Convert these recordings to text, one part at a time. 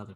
부탁을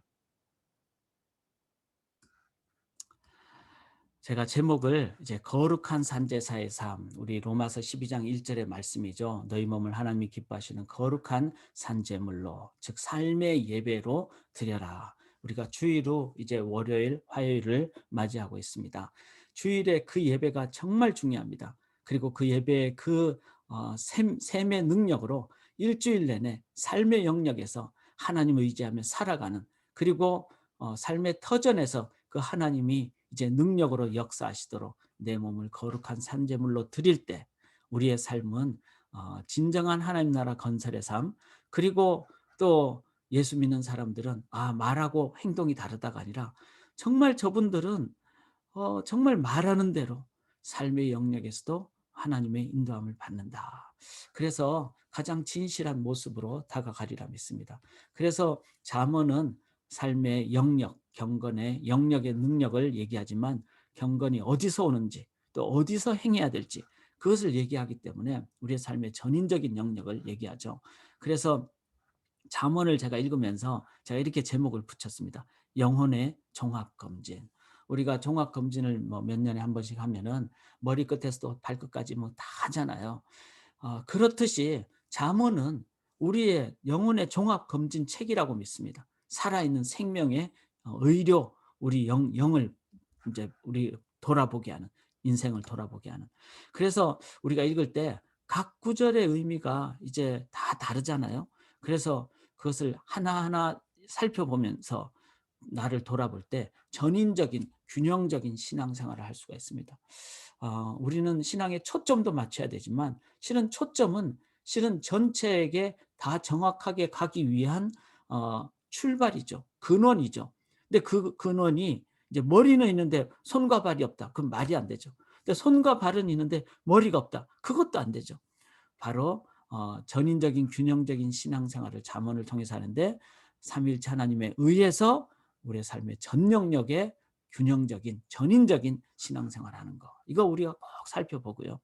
제가 제목을 이제 거룩한 산제사의 삶, 우리 로마서 12장 1절의 말씀이죠. 너희 몸을 하나님이 기뻐하시는 거룩한 산제물로, 즉 삶의 예배로 드려라. 우리가 주일로 이제 월요일, 화요일을 맞이하고 있습니다. 주일에 그 예배가 정말 중요합니다. 그리고 그 예배의 그 어, 샘, 샘의 능력으로 일주일 내내 삶의 영역에서 하나님을 의지하며 살아가는 그리고 어, 삶의 터전에서 그 하나님이 이제 능력으로 역사하시도록 내 몸을 거룩한 산재물로 드릴 때 우리의 삶은 어, 진정한 하나님 나라 건설의 삶 그리고 또 예수 믿는 사람들은 아 말하고 행동이 다르다가 아니라 정말 저분들은 어, 정말 말하는 대로 삶의 영역에서도 하나님의 인도함을 받는다. 그래서 가장 진실한 모습으로 다가가리라 믿습니다. 그래서 잠언은 삶의 영역, 경건의 영역의 능력을 얘기하지만 경건이 어디서 오는지 또 어디서 행해야 될지 그것을 얘기하기 때문에 우리의 삶의 전인적인 영역을 얘기하죠. 그래서 잠언을 제가 읽으면서 제가 이렇게 제목을 붙였습니다. 영혼의 종합 검진. 우리가 종합 검진을 뭐 몇 년에 한 번씩 하면은 머리 끝에서 발끝까지 뭐 다 하잖아요. 어, 그렇듯이 잠언은 우리의 영혼의 종합 검진 책이라고 믿습니다. 살아있는 생명의 어, 의료 우리 영, 영을 이제 우리 돌아보게 하는 인생을 돌아보게 하는 그래서 우리가 읽을 때 각 구절의 의미가 이제 다 다르잖아요. 그래서 그것을 하나하나 살펴보면서 나를 돌아볼 때 전인적인 균형적인 신앙생활을 할 수가 있습니다. 어, 우리는 신앙에 초점도 맞춰야 되지만 실은 초점은 실은 전체에게 다 정확하게 가기 위한 어, 출발이죠. 근원이죠. 근데 그 근원이 이제 머리는 있는데 손과 발이 없다. 그럼 말이 안 되죠. 근데 손과 발은 있는데 머리가 없다. 그것도 안 되죠. 바로 어, 전인적인 균형적인 신앙생활을 잠언을 통해서 하는데 삼일체 하나님에 의해서 우리의 삶의 전 영역에 균형적인 전인적인 신앙생활 하는 거. 이거 우리가 꼭 살펴보고요.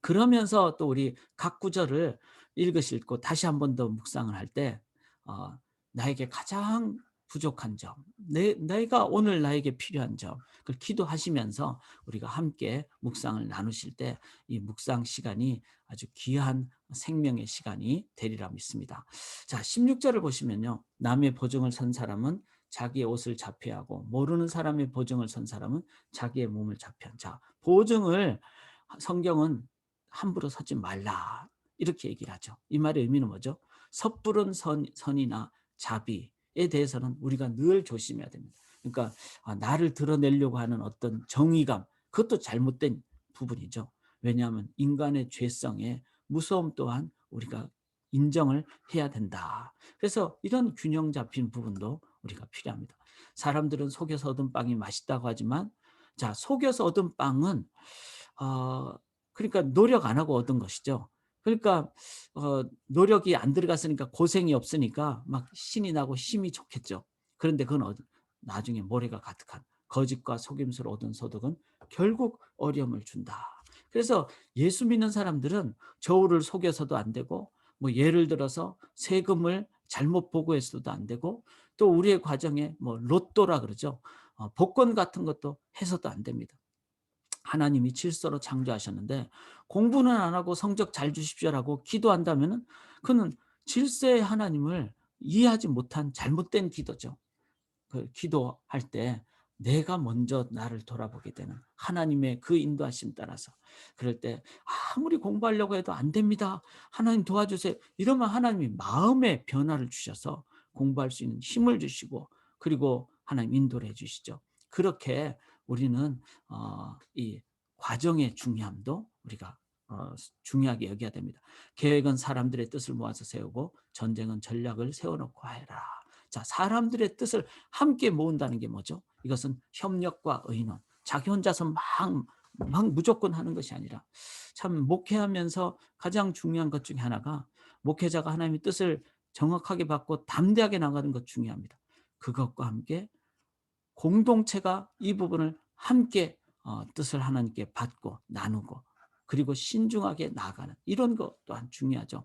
그러면서 또 우리 각 구절을 읽으실 고 다시 한 번 더 묵상을 할때 어, 나에게 가장 부족한 점, 내, 내가 오늘 나에게 필요한 점, 그걸 기도하시면서 우리가 함께 묵상을 나누실 때 이 묵상 시간이 아주 귀한 생명의 시간이 되리라 믿습니다. 자, 16절을 보시면요. 남의 보증을 선 사람은 자기의 옷을 자폐하고 모르는 사람의 보증을 선 사람은 자기의 몸을 자폐한 자 보증을 성경은 함부로 서지 말라 이렇게 얘기를 하죠. 이 말의 의미는 뭐죠? 섣부른 선, 선이나 자비에 대해서는 우리가 늘 조심해야 됩니다. 그러니까 아, 나를 드러내려고 하는 어떤 정의감 그것도 잘못된 부분이죠. 왜냐하면 인간의 죄성에 무서움 또한 우리가 인정을 해야 된다. 그래서 이런 균형 잡힌 부분도 우리가 필요합니다. 사람들은 속여서 얻은 빵이 맛있다고 하지만 자 속여서 얻은 빵은 어 그러니까 노력 안 하고 얻은 것이죠. 그러니까 어 노력이 안 들어갔으니까 고생이 없으니까 막 신이 나고 힘이 좋겠죠. 그런데 그건 어, 나중에 모래가 가득한 거짓과 속임수로 얻은 소득은 결국 어려움을 준다. 그래서 예수 믿는 사람들은 저울을 속여서도 안 되고 뭐 예를 들어서 세금을 잘못 보고했어도 안 되고 또 우리의 과정에 뭐 로또라 그러죠. 어, 복권 같은 것도 해서도 안 됩니다. 하나님이 질서로 창조하셨는데 공부는 안 하고 성적 잘 주십시오라고 기도한다면은 그는 질서의 하나님을 이해하지 못한 잘못된 기도죠. 그 기도할 때 내가 먼저 나를 돌아보게 되는 하나님의 그 인도하심 따라서 그럴 때 아무리 공부하려고 해도 안 됩니다. 하나님 도와주세요. 이러면 하나님이 마음의 변화를 주셔서 공부할 수 있는 힘을 주시고 그리고 하나님 인도를 해주시죠. 그렇게 우리는 어, 이 과정의 중요함도 우리가 어, 중요하게 여겨야 됩니다. 계획은 사람들의 뜻을 모아서 세우고 전쟁은 전략을 세워놓고 하라. 자, 사람들의 뜻을 함께 모은다는 게 뭐죠? 이것은 협력과 의논. 자기 혼자서 막, 막 무조건 하는 것이 아니라 참 목회하면서 가장 중요한 것 중에 하나가 목회자가 하나님의 뜻을 정확하게 받고 담대하게 나가는 것 중요합니다. 그것과 함께 공동체가 이 부분을 함께 어, 뜻을 하나님께 받고 나누고 그리고 신중하게 나가는 이런 것 또한 중요하죠.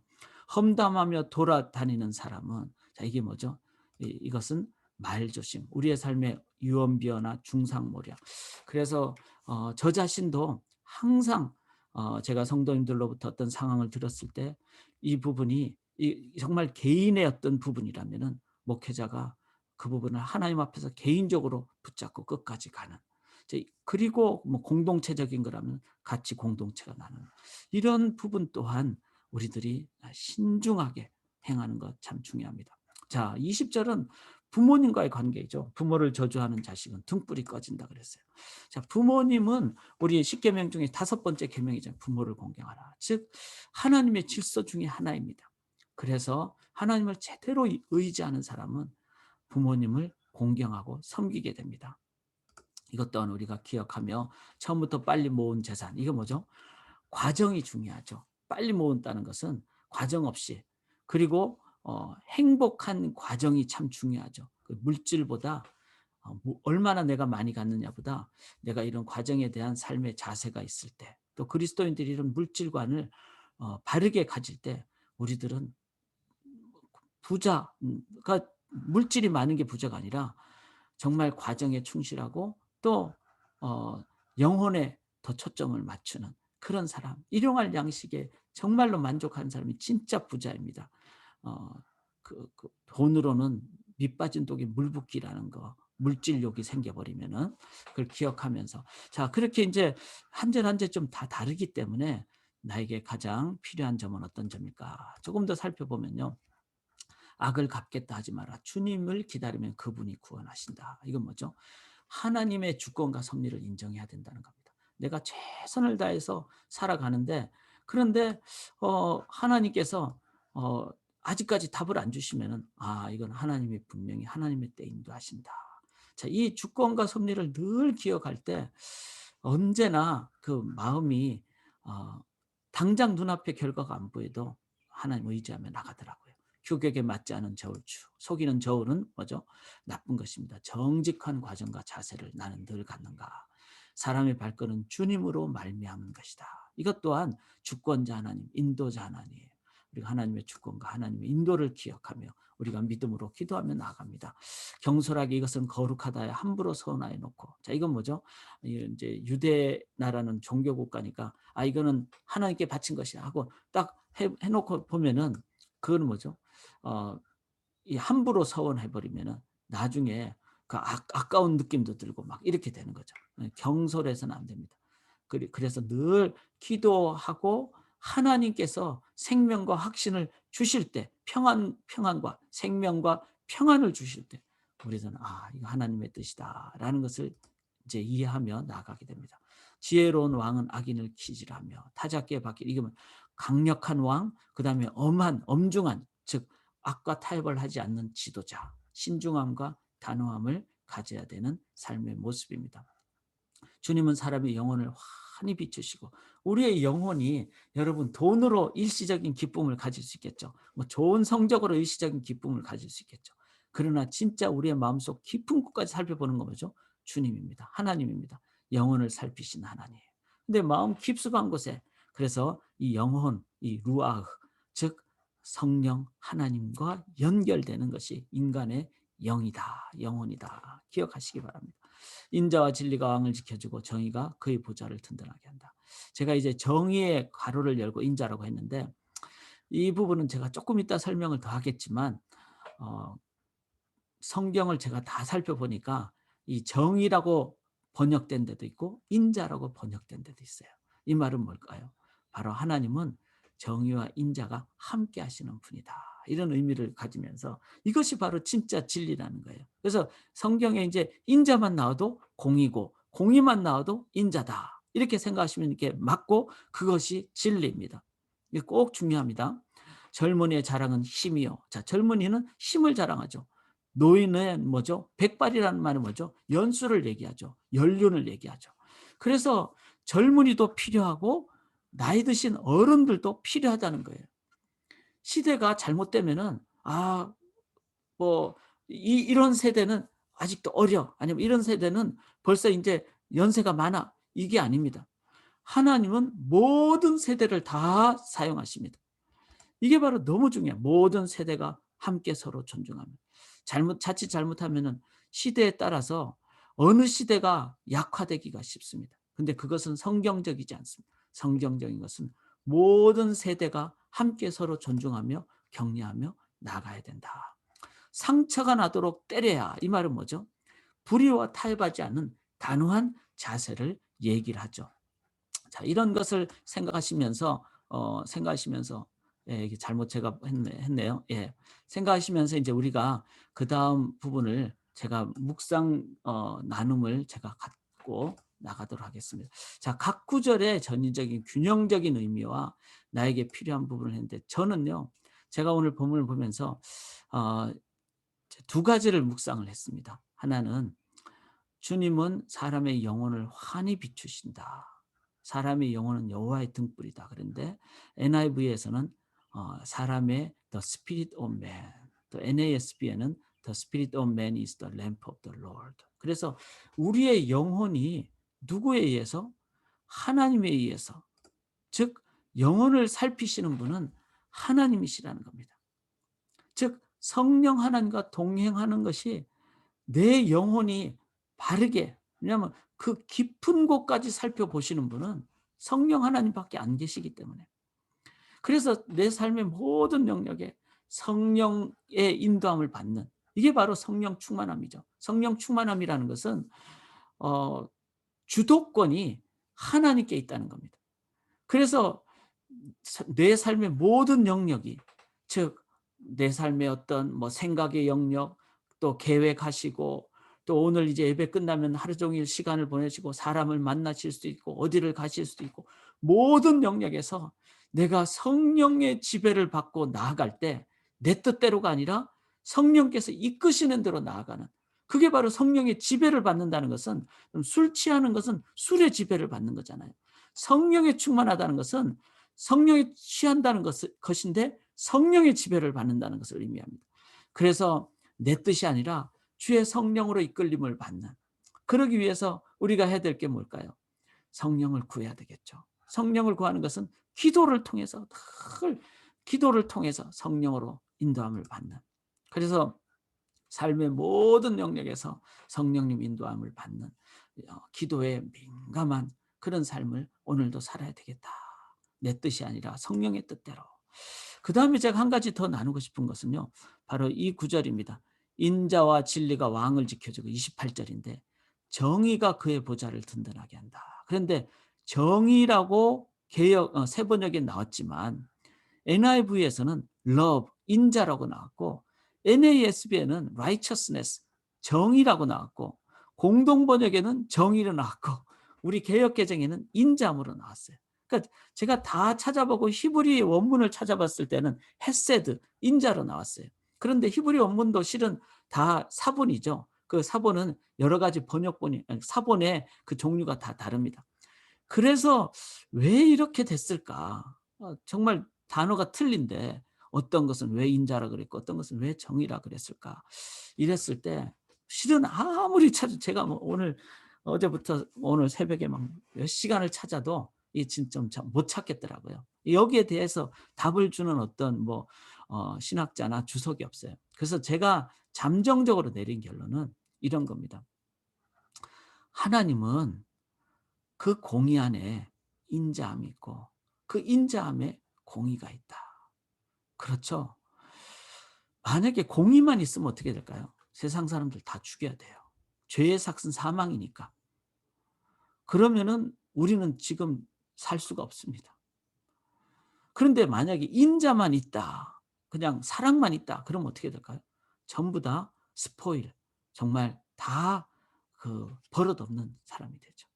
험담하며 돌아다니는 사람은 자 이게 뭐죠? 이- 이것은 말조심, 우리의 삶의 유언비어나 중상모략. 그래서 어, 저 자신도 항상 어, 제가 성도님들로부터 어떤 상황을 들었을 때 이 부분이 이, 정말 개인의 어떤 부분이라면은 목회자가 그 부분을 하나님 앞에서 개인적으로 붙잡고 끝까지 가는. 그리고 뭐 공동체적인 거라면 같이 공동체가 나는 이런 부분 또한 우리들이 신중하게 행하는 것 참 중요합니다. 자, 20절은 부모님과의 관계이죠. 부모를 저주하는 자식은 등불이 꺼진다 그랬어요. 자, 부모님은 우리 십계명 중에 다섯 번째 계명이죠. 부모를 공경하라. 즉 하나님의 질서 중에 하나입니다. 그래서 하나님을 제대로 의지하는 사람은 부모님을 공경하고 섬기게 됩니다. 이것 또한 우리가 기억하며 처음부터 빨리 모은 재산 이거 뭐죠? 과정이 중요하죠. 빨리 모은다는 것은 과정 없이 그리고 어, 행복한 과정이 참 중요하죠. 그 물질보다 어, 뭐 얼마나 내가 많이 갖느냐보다 내가 이런 과정에 대한 삶의 자세가 있을 때 또 그리스도인들이 이런 물질관을 어, 바르게 가질 때 우리들은 부자가 물질이 많은 게 부자가 아니라 정말 과정에 충실하고 또 어, 영혼에 더 초점을 맞추는 그런 사람 일용할 양식에 정말로 만족하는 사람이 진짜 부자입니다. 어, 그, 그 돈으로는 밑 빠진 독이 물 붓기라는 거 물질욕이 생겨버리면은 그걸 기억하면서. 자 그렇게 이제 한 절 한 절 좀 다 다르기 때문에 나에게 가장 필요한 점은 어떤 점일까? 조금 더 살펴보면요 악을 갚겠다 하지 마라 주님을 기다리면 그분이 구원하신다 이건 뭐죠 하나님의 주권과 섭리를 인정해야 된다는 겁니다 내가 최선을 다해서 살아가는데 그런데 어 하나님께서 어 아직까지 답을 안 주시면은 아 이건 하나님이 분명히 하나님의 때 인도하신다. 자, 이 주권과 섭리를 늘 기억할 때 언제나 그 마음이 어, 당장 눈앞에 결과가 안 보여도 하나님 의지하며 나가더라고요. 규격에 맞지 않은 저울추, 속이는 저울은 뭐죠? 나쁜 것입니다. 정직한 과정과 자세를 나는 늘 갖는가. 사람의 발걸은 주님으로 말미암은 것이다. 이것 또한 주권자 하나님, 인도자 하나님, 우리가 하나님의 주권과 하나님의 인도를 기억하며 우리가 믿음으로 기도하며 나아갑니다. 경솔하게 이것은 거룩하다에 함부로 서운하여 놓고 자 이건 뭐죠? 이제 유대 나라는 종교 국가니까 아 이거는 하나님께 바친 것이야 하고 딱 해, 해놓고 보면은 그거는 뭐죠? 어, 이 함부로 서원해 버리면은 나중에 그 아, 아까운 느낌도 들고 막 이렇게 되는 거죠. 경솔해서는 안 됩니다. 그래서 늘 기도하고 하나님께서 생명과 확신을 주실 때 평안 평안과 생명과 평안을 주실 때 우리는 아 이거 하나님의 뜻이다 라는 것을 이제 이해하며 나가게 됩니다. 지혜로운 왕은 악인을 기질하며 타작게 받기 이거면 강력한 왕 그 다음에 엄한 엄중한 즉 악과 타협을 하지 않는 지도자 신중함과 단호함을 가져야 되는 삶의 모습입니다. 주님은 사람의 영혼을 환히 비추시고 우리의 영혼이 여러분 돈으로 일시적인 기쁨을 가질 수 있겠죠. 뭐 좋은 성적으로 일시적인 기쁨을 가질 수 있겠죠. 그러나 진짜 우리의 마음속 깊은 곳까지 살펴보는 거 뭐죠? 주님입니다. 하나님입니다. 영혼을 살피신 하나님. 근데 마음 깊숙한 곳에 그래서 이 영혼, 이 루아흐, 즉 성령 하나님과 연결되는 것이 인간의 영이다, 영혼이다. 기억하시기 바랍니다. 인자와 진리가 왕을 지켜주고 정의가 그의 보좌를 든든하게 한다. 제가 이제 정의의 가로를 열고 인자라고 했는데 이 부분은 제가 조금 이따 설명을 더 하겠지만 어, 성경을 제가 다 살펴보니까 이 정의라고 번역된 데도 있고 인자라고 번역된 데도 있어요. 이 말은 뭘까요? 바로 하나님은 정의와 인자가 함께 하시는 분이다. 이런 의미를 가지면서 이것이 바로 진짜 진리라는 거예요. 그래서 성경에 이제 인자만 나와도 공이고 공의만 나와도 인자다. 이렇게 생각하시면 이렇게 맞고 그것이 진리입니다. 이게 꼭 중요합니다. 젊은이의 자랑은 힘이요. 자, 젊은이는 힘을 자랑하죠. 노인은 뭐죠? 백발이라는 말은 뭐죠? 연수를 얘기하죠. 연륜을 얘기하죠. 그래서 젊은이도 필요하고 나이 드신 어른들도 필요하다는 거예요. 시대가 잘못되면은 아 뭐 이런 세대는 아직도 어려 아니면 이런 세대는 벌써 이제 연세가 많아 이게 아닙니다. 하나님은 모든 세대를 다 사용하십니다. 이게 바로 너무 중요해요. 모든 세대가 함께 서로 존중하며 잘못 자칫 잘못하면은 시대에 따라서 어느 시대가 약화되기가 쉽습니다. 근데 그것은 성경적이지 않습니다. 성경적인 것은 모든 세대가 함께 서로 존중하며 격려하며 나가야 된다. 상처가 나도록 때려야 이 말은 뭐죠? 불의와 타협하지 않는 단호한 자세를 얘기를 하죠. 자, 이런 것을 생각하시면서 어, 생각하시면서 예, 이게 잘못 제가 했네, 했네요. 예. 생각하시면서 이제 우리가 그 다음 부분을 제가 묵상 어, 나눔을 제가 갖고 나가도록 하겠습니다. 자, 각 구절의 전인적인 균형적인 의미와 나에게 필요한 부분을 했는데 저는요, 제가 오늘 본문을 보면서 어, 두 가지를 묵상을 했습니다. 하나는 주님은 사람의 영혼을 환히 비추신다. 사람의 영혼은 여호와의 등불이다. 그런데 NIV에서는 어, 사람의 the spirit of man, 또 NASB에는 the spirit of man is the lamp of the Lord. 그래서 우리의 영혼이 누구에 의해서 하나님에 의해서 즉 영혼을 살피시는 분은 하나님이시라는 겁니다. 즉 성령 하나님과 동행하는 것이 내 영혼이 바르게 왜냐하면 그 깊은 곳까지 살펴보시는 분은 성령 하나님밖에 안 계시기 때문에 그래서 내 삶의 모든 영역에 성령의 인도함을 받는 이게 바로 성령 충만함이죠. 성령 충만함이라는 것은 어, 주도권이 하나님께 있다는 겁니다. 그래서 내 삶의 모든 영역이 즉 내 삶의 어떤 뭐 생각의 영역 또 계획하시고 또 오늘 이제 예배 끝나면 하루 종일 시간을 보내시고 사람을 만나실 수도 있고 어디를 가실 수도 있고 모든 영역에서 내가 성령의 지배를 받고 나아갈 때 내 뜻대로가 아니라 성령께서 이끄시는 대로 나아가는 그게 바로 성령의 지배를 받는다는 것은 술 취하는 것은 술의 지배를 받는 거잖아요. 성령에 충만하다는 것은 성령에 취한다는 것인데 성령의 지배를 받는다는 것을 의미합니다. 그래서 내 뜻이 아니라 주의 성령으로 이끌림을 받는 그러기 위해서 우리가 해야 될 게 뭘까요? 성령을 구해야 되겠죠. 성령을 구하는 것은 기도를 통해서 늘 기도를 통해서 성령으로 인도함을 받는 그래서 삶의 모든 영역에서 성령님 인도함을 받는 어, 기도에 민감한 그런 삶을 오늘도 살아야 되겠다. 내 뜻이 아니라 성령의 뜻대로. 그 다음에 제가 한 가지 더 나누고 싶은 것은요. 바로 이 구절입니다. 인자와 진리가 왕을 지켜주고 28절인데 정의가 그의 보좌를 든든하게 한다. 그런데 정의라고 개혁 어, 세 번역에 나왔지만 NIV에서는 love 인자라고 나왔고 NASB에는 righteousness 정의라고 나왔고 공동 번역에는 정의로 나왔고 우리 개혁 개정에는 인자함으로 나왔어요. 그러니까 제가 다 찾아보고 히브리 원문을 찾아봤을 때는 헤세드 인자로 나왔어요. 그런데 히브리 원문도 실은 다 사본이죠. 그 사본은 여러 가지 번역본이 사본의 그 종류가 다 다릅니다. 그래서 왜 이렇게 됐을까? 어, 정말 단어가 틀린데 어떤 것은 왜 인자라 그랬고 어떤 것은 왜 정의라 그랬을까? 이랬을 때 실은 아무리 찾아 제가 뭐 오늘 어제부터 오늘 새벽에 막 몇 시간을 찾아도 이 진짜 못 찾겠더라고요. 여기에 대해서 답을 주는 어떤 뭐 어, 신학자나 주석이 없어요. 그래서 제가 잠정적으로 내린 결론은 이런 겁니다. 하나님은 그 공의 안에 인자함이 있고 그 인자함에 공의가 있다. 그렇죠? 만약에 공의만 있으면 어떻게 될까요? 세상 사람들 다 죽여야 돼요. 죄의 삭은 사망이니까. 그러면은 우리는 지금 살 수가 없습니다. 그런데 만약에 인자만 있다. 그냥 사랑만 있다. 그럼 어떻게 될까요? 전부 다 스포일. 정말 다 그 버릇없는 사람이 되죠.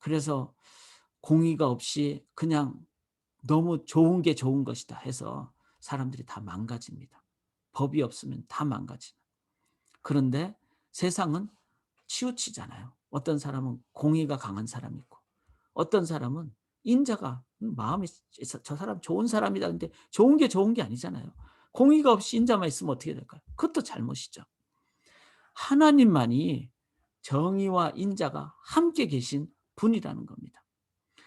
그래서 공의가 없이 그냥 너무 좋은 게 좋은 것이다 해서 사람들이 다 망가집니다. 법이 없으면 다 망가지는. 그런데 세상은 치우치잖아요. 어떤 사람은 공의가 강한 사람이 있고 어떤 사람은 인자가 마음이 저 사람 좋은 사람이다. 근데 좋은 게 좋은 게 아니잖아요. 공의가 없이 인자만 있으면 어떻게 될까요? 그것도 잘못이죠. 하나님만이 정의와 인자가 함께 계신 분이라는 겁니다.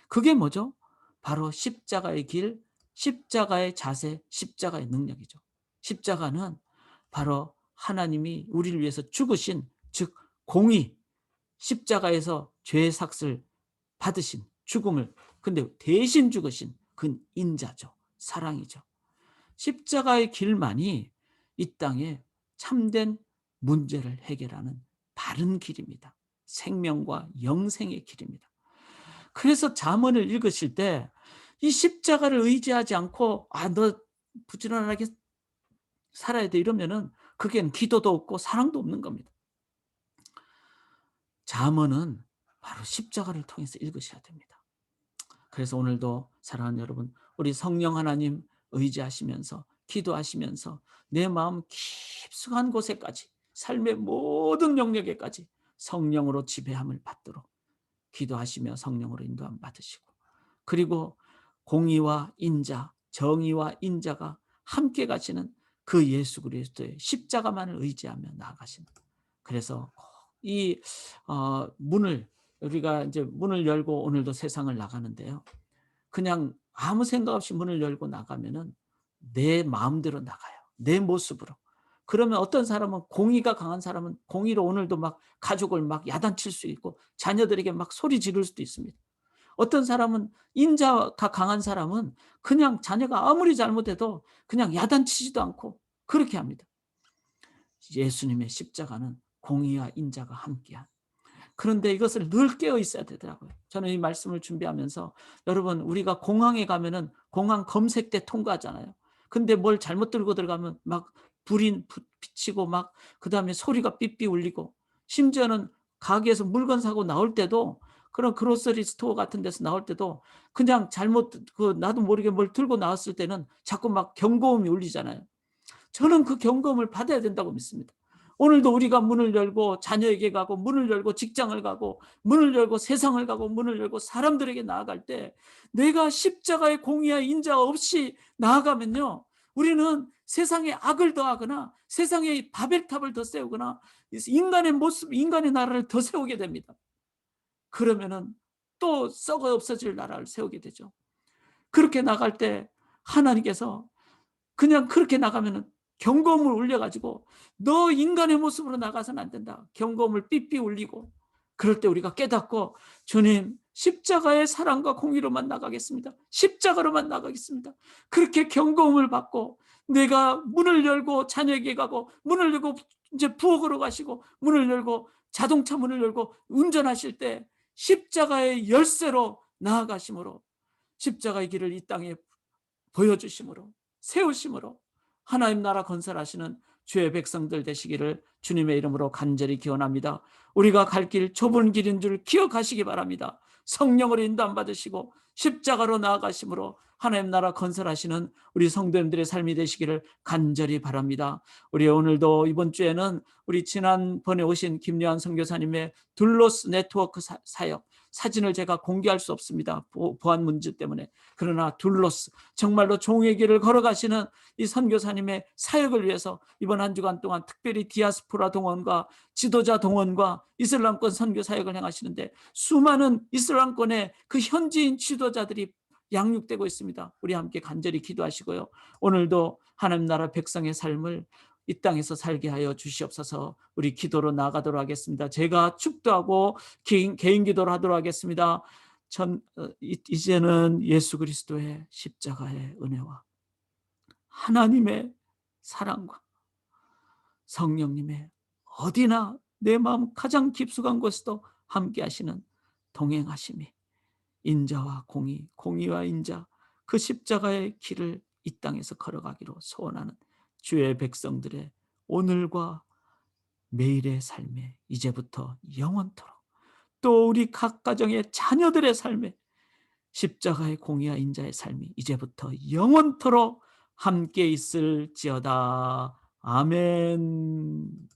그게 뭐죠? 바로 십자가의 길, 십자가의 자세, 십자가의 능력이죠. 십자가는 바로 하나님이 우리를 위해서 죽으신 즉 공의 십자가에서 죄의 삭을 받으신 죽음을 근데 대신 죽으신 그 인자죠. 사랑이죠. 십자가의 길만이 이 땅에 참된 문제를 해결하는 바른 길입니다. 생명과 영생의 길입니다. 그래서 잠언을 읽으실 때 이 십자가를 의지하지 않고 아 너 부지런하게 살아야 돼 이러면은 그게 기도도 없고 사랑도 없는 겁니다. 잠언은 바로 십자가를 통해서 읽으셔야 됩니다. 그래서 오늘도 사랑하는 여러분, 우리 성령 하나님 의지하시면서 기도하시면서 내 마음 깊숙한 곳에까지 삶의 모든 영역에까지 성령으로 지배함을 받도록 기도하시며 성령으로 인도함 받으시고 그리고 공의와 인자, 정의와 인자가 함께 가시는 그 예수 그리스도의 십자가만을 의지하며 나아가시는 그래서 이 어, 문을 우리가 이제 문을 열고 오늘도 세상을 나가는데요. 그냥 아무 생각 없이 문을 열고 나가면은 내 마음대로 나가요. 내 모습으로. 그러면 어떤 사람은 공의가 강한 사람은 공의로 오늘도 막 가족을 막 야단칠 수 있고 자녀들에게 막 소리 지를 수도 있습니다. 어떤 사람은 인자가 강한 사람은 그냥 자녀가 아무리 잘못해도 그냥 야단치지도 않고 그렇게 합니다. 예수님의 십자가는 공의와 인자가 함께한 그런데 이것을 늘 깨어 있어야 되더라고요. 저는 이 말씀을 준비하면서 여러분 우리가 공항에 가면은 공항 검색대 통과하잖아요. 근데 뭘 잘못 들고 들어가면 막 불이 비치고 막 그다음에 소리가 삐삐 울리고 심지어는 가게에서 물건 사고 나올 때도 그런 그로서리 스토어 같은 데서 나올 때도 그냥 잘못 그 나도 모르게 뭘 들고 나왔을 때는 자꾸 막 경고음이 울리잖아요. 저는 그 경고음을 받아야 된다고 믿습니다. 오늘도 우리가 문을 열고 자녀에게 가고 문을 열고 직장을 가고 문을 열고 세상을 가고 문을 열고 사람들에게 나아갈 때 내가 십자가의 공의와 인자 없이 나아가면요. 우리는 세상에 악을 더하거나 세상에 바벨탑을 더 세우거나 인간의 모습, 인간의 나라를 더 세우게 됩니다. 그러면은 또 썩어 없어질 나라를 세우게 되죠. 그렇게 나갈 때 하나님께서 그냥 그렇게 나가면은 경고음을 울려가지고 너 인간의 모습으로 나가서는 안 된다. 경고음을 삐삐 울리고 그럴 때 우리가 깨닫고 주님 십자가의 사랑과 공의로만 나가겠습니다. 십자가로만 나가겠습니다. 그렇게 경고음을 받고 내가 문을 열고 자녀에게 가고 문을 열고 이제 부엌으로 가시고 문을 열고 자동차 문을 열고 운전하실 때 십자가의 열쇠로 나아가심으로 십자가의 길을 이 땅에 보여주심으로 세우심으로 하나님 나라 건설하시는 주의 백성들 되시기를 주님의 이름으로 간절히 기원합니다. 우리가 갈 길 좁은 길인 줄 기억하시기 바랍니다. 성령으로 인도함 받으시고 십자가로 나아가심으로 하나님 나라 건설하시는 우리 성도님들의 삶이 되시기를 간절히 바랍니다. 우리 오늘도 이번 주에는 우리 지난번에 오신 김요한 선교사님의 둘로스 네트워크 사역 사진을 제가 공개할 수 없습니다. 보안 문제 때문에. 그러나 둘로스 정말로 종의 길을 걸어가시는 이 선교사님의 사역을 위해서 이번 한 주간 동안 특별히 디아스포라 동원과 지도자 동원과 이슬람권 선교 사역을 행하시는데 수많은 이슬람권의 그 현지인 지도 자들이 양육되고 있습니다. 우리 함께 간절히 기도하시고요. 오늘도 하나님 나라 백성의 삶을 이 땅에서 살게 하여 주시옵소서. 우리 기도로 나가도록 하겠습니다. 제가 축도하고 개인, 개인 기도를 하도록 하겠습니다. 전 어, 이제는 예수 그리스도의 십자가의 은혜와 하나님의 사랑과 성령님의 어디나 내 마음 가장 깊숙한 곳에도 함께 하시는 동행하심이 인자와 공의, 공의와 인자 그 십자가의 길을 이 땅에서 걸어가기로 소원하는 주의 백성들의 오늘과 매일의 삶에 이제부터 영원토록 또 우리 각 가정의 자녀들의 삶에 십자가의 공의와 인자의 삶이 이제부터 영원토록 함께 있을지어다. 아멘.